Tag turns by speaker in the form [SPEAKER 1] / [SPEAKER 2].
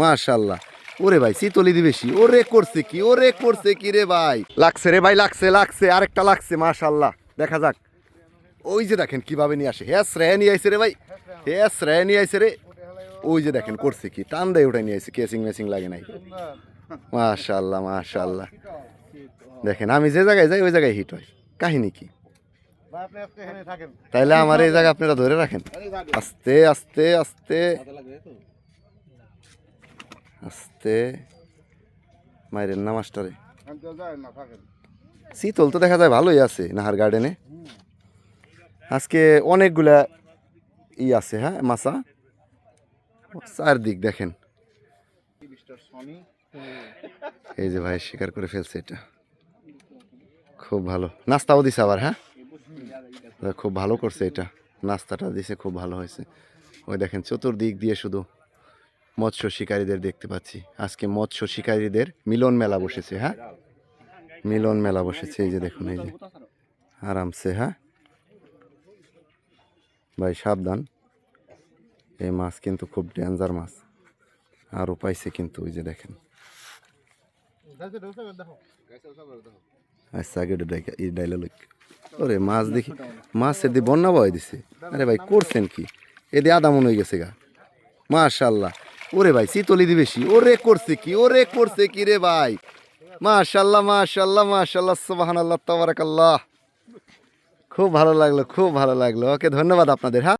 [SPEAKER 1] মাশাল্লাহ। ওরে ভাই, শীতলি দিবেশি ওরে করছে কি, ওরে করছে কি রে ভাই? লাগছে রে ভাই, লাগছে লাগছে, আরেকটা লাগছে, মাশাল্লাহ। দেখা যাক। ওই যে দেখেন কীভাবে নিয়ে আসে। হ্যাঁ শ্রেয় নিয়ে আইছে রে ভাই। হ্যাঁ শ্রেয় নিয়ে আইছে রে। ওই যে দেখেন করছে কি, টান দেয় ওটাই নিয়ে আসে কেসিং মেসিং লাগে নাই। মাশাল্লাহ মাশাল্লাহ। দেখেন, আমি যে জায়গায় যাই, ওই জায়গায় হিট হয়। কাহিনী কি? তাইলে আমার এই জায়গা আপনারা ধরে রাখেন। আস্তে আস্তে আস্তে। আস্তে। মায়ের না মাস্টারে। শীতল তো দেখা যায় ভালোই আছে নাহার গার্ডেনে আজকে অনেকগুলা ই আছে হ্যাঁ মাছা? চারদিক দেখেন। এই যে ভাই শিকার করে ফেলছে এটা। খুব ভালো। নাস্তাও দিছে আবার হ্যাঁ? খুব ভালো করছে এটা। নাস্তাটা দিছে খুব ভালো হয়েছে। ওই দেখেন চতুর্দিক দিয়ে শুধু মৎস্য শিকারীদের দেখতে পাচ্ছি। আজকে মৎস্য শিকারীদের মিলন মেলা বসেছে হ্যাঁ? মিলন মেলা বসেছে, এই যে দেখুন, এই যে। আরামসে হ্যাঁ? ভাই, সাবধান। এই মাছ কিন্তু খুব ডেঞ্জার মাছ। আরও পাইছে কিন্তু, ওই যে দেখেন। আচ্ছা ওরে, মাছ দেখি, মাছ এদি বন্যা বয় দিছে। আরে ভাই, করছেন কি? এদি আদা মনে হয়ে গেছে গা। মাশাল্লাহ ওরে ভাই, শীতলি দিবেশি ওরে করছে কি, ওরে করছে কি রে ভাই? মাশাল্লাহ মাশাল্লাহ মাশাল্লাহ সুবহানাল্লাহ, তাবারাকাল্লাহ। খুব ভালো লাগল, খুব ভালো লাগল। ওকে, ধন্যবাদ আপনাদের হ্যাঁ?